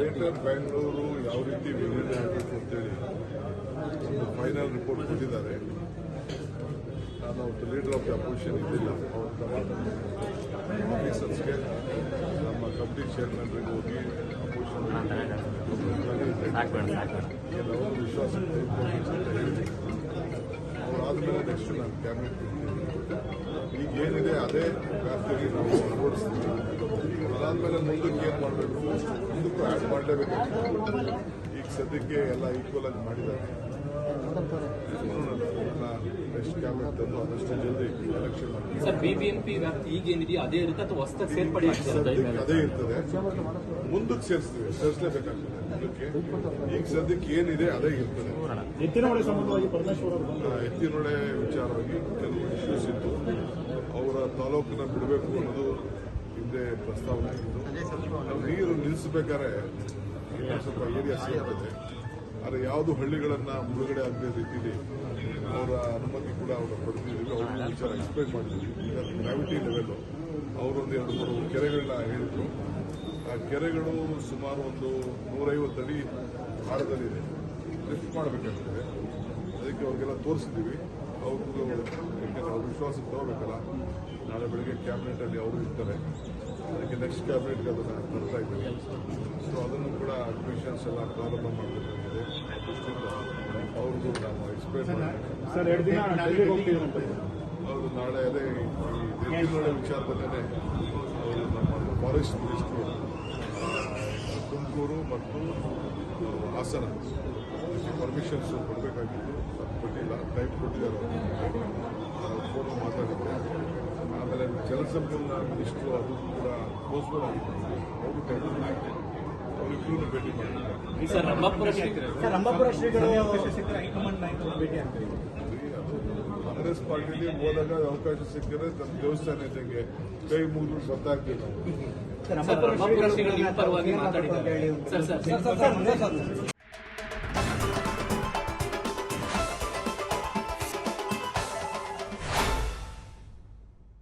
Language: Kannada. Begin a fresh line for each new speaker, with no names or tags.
ಗ್ರೇಟರ್ ಬ್ಯಾಂಗ್ಳೂರು ಯಾವ ರೀತಿ ವಿಲೀನ ಆಗಬೇಕು ಅಂತೇಳಿ ಒಂದು ಫೈನಲ್ ರಿಪೋರ್ಟ್ ಕೊಟ್ಟಿದ್ದಾರೆ. ನಾನು ಅವತ್ತು ಲೀಡರ್ ಆಫ್ ದ ಅಪೋಸಿಷನ್ ಇದ್ದಿಲ್ಲ. ಆಫೀಸರ್ಸ್ಗೆ ನಮ್ಮ ಕಮಿಟಿ ಚೇರ್ಮನ್ರಿಗೆ ಹೋಗಿ ಅಪೋಸಿಷನ್ ಕೆಲವರು ವಿಶ್ವಾಸ ಅವರಾದ್ಮೇಲೆ ನೆಕ್ಸ್ಟ್ ನಾನು ಕ್ಯಾಬಿನೆಟ್ ಈಗ ಏನಿದೆ ಅದೇ ವ್ಯಾಪ್ತಿಯಲ್ಲಿ ನಾವು ಅಳವಡಿಸ್ತೀವಿ ಅದಾದ್ಮೇಲೆ ಮುಂದಕ್ಕೆ ಏನು ಮಾಡಬೇಕು. ಮುಂದಕ್ಕೂ ಆ್ಯಡ್ ಮಾಡಲೇಬೇಕು. ಈಗ ಸದ್ಯಕ್ಕೆ ಎಲ್ಲ ಈಕ್ವಲ್ ಆಗಿ ಮಾಡಿದ್ದಾರೆ. ನೆಕ್ಸ್ಟ್ ಕ್ಯಾಬಿನೆಟ್ ತಂದು ಆದಷ್ಟು ಜಲ್ದಿ ಎಲೆಕ್ಷನ್ ಮಾಡಿ
ಸರ್ ಬಿಬಿಎಂಪಿ ವ್ಯಾಪ್ತಿ ಈಗೇನಿದೆಯೋ ಅದೇ ಇರುತ್ತೆ ಅಥವಾ ಹೊಸದಾಗಿ ಸೇರ್ಪಡೆ ಆಗ್ತಿರುತ್ತೆ
ಅದೇ ಇರ್ತದೆ. ಮುಂದಕ್ಕೆ ಸೇರಿಸ್ತೀವಿ. ಸೇರಿಸಲೇಬೇಕಾಗ್ತದೆ. ಮುಂದಕ್ಕೆ ಈಗ ಸದ್ಯಕ್ಕೆ ಏನಿದೆ ಅದೇ ಇರ್ತದೆ.
ಎತ್ತಿನಹೊಳೆ ಸಂಬಂಧವಾಗಿ ಪರಮೇಶ್ವರ್ ಅವರು ಬಂದು
ಎತ್ತಿನೊಳೆ ವಿಚಾರವಾಗಿ ಕೆಲವು ಇಶ್ಯೂಸ್ ಇತ್ತು ಅವರ ತಾಲೂಕಿನ ಹಿಂದೆ ಪ್ರಸ್ತಾವನೆ ನೀರು ನಿಲ್ಲಿಸಬೇಕಾದ್ರೆ ಸ್ವಲ್ಪ ಏರಿಯಾ ಸೇರ್ತದೆ ಆದರೆ ಯಾವುದು ಹಳ್ಳಿಗಳನ್ನು ಮುಳುಗಡೆ ಆಗದೆ ರೀತಿಯಲ್ಲಿ ಅವರ ಅನುಮತಿ ಕೂಡ ಅವರು ಪಡೆದಿದ್ದೀವಿ ಅವರು ವಿಚಾರ ಎಕ್ಸ್ಪ್ಲೈನ್ ಮಾಡಿದ್ದೀವಿ ಈಗ ಗ್ರಾವಿಟಿ ಲೆವೆಲ್ಲು ಅವರೊಂದು ಎರಡು ಮೂರು ಕೆರೆಗಳನ್ನ ಹೇಳಿದ್ರು. ಆ ಕೆರೆಗಳು ಸುಮಾರು ಒಂದು ನೂರೈವತ್ತು ಅಡಿ ಆಳದಲ್ಲಿದೆ. ಲಿಫ್ಟ್ ಮಾಡಬೇಕಾಗ್ತದೆ. ಅದಕ್ಕೆ ಅವ್ರಿಗೆಲ್ಲ ತೋರಿಸಿದ್ದೀವಿ. ಅವ್ರಿಗೂ ಯಾಕಂದ್ರೆ ಅವ್ರ ವಿಶ್ವಾಸಕ್ಕೆ ತಗೋಬೇಕಲ್ಲ? ನಾಳೆ ಬೆಳಗ್ಗೆ ಕ್ಯಾಬಿನೆಟ್ ಅಲ್ಲಿ ಅವರು ಇರ್ತಾರೆ. ಅದಕ್ಕೆ ನೆಕ್ಸ್ಟ್ ಕ್ಯಾಬಿನೆಟ್ಗೆ ಅದನ್ನು ತರ್ತಾ ಇದ್ದೀವಿ ಸೊ ಅದನ್ನು ಕೂಡ ಅಡ್ಮಿಷನ್ಸ್ ಎಲ್ಲ ಪ್ರಾರಂಭ ಮಾಡಬೇಕಾಗಿದೆ. ಅವ್ರಿಗೂ ನಾನು ಎಕ್ಸ್ಪ್ಲೇನ್ ಮಾಡಿ. ಅವರು ನಾಳೆ ಅದೇ ಈ ವಿಚಾರದಲ್ಲೇ ಅವರು ನಮ್ಮ ಫಾರೆಸ್ಟ್ ಮಿನಿಸ್ಟ್ರು ತುಮಕೂರು ಮತ್ತು ಹಾಸನ. ಪರ್ಮಿಷನ್ಸ್ ಕೊಡಬೇಕಾಗಿತ್ತು. ಕೊಟ್ಟಿಲ್ಲ ಟೈಪ್ ಕೊಟ್ಟಿದ್ದಾರೆ ಫೋಟೋ ಫೋನ್ ಮಾತಾಡಿದ್ದೆ ಆಮೇಲೆ ಜಲಸಂಪನ್ಮೂಲ ಮಿನಿಸ್ಟ್ರು ಅದು ಕೂಡ ಪೋಸ್ಟ್ಪೋನ್ ಆಗಿತ್ತು. ಅವರು ಟೈಮ್ ಅವರಿಬ್ಬರೂ ಭೇಟಿ ಮಾಡಿದ್ದಾರೆ
ಸರ್ ರಂಭಾಪುರ ಶ್ರೀ
ಸರ್ ರಂಭಾಪುರ ಶ್ರೀಗಳು ಹೈಕಮಾಂಡ್ ನಾಯಕರು ಭೇಟಿ ಆಗ್ತಾರೆ
ಕಾಂಗ್ರೆಸ್ ಪಾರ್ಟಿಲಿ ಹೋದಾಗ ಅವಕಾಶ ಸಿಕ್ಕಿದ್ರೆ ನಮ್ಮ ದೇವಸ್ಥಾನ ಇದ್ದಂಗೆ ಕೈ ಮುಗಿದು ಗೊತ್ತಾಗ್ತೀವಿ ನಾವು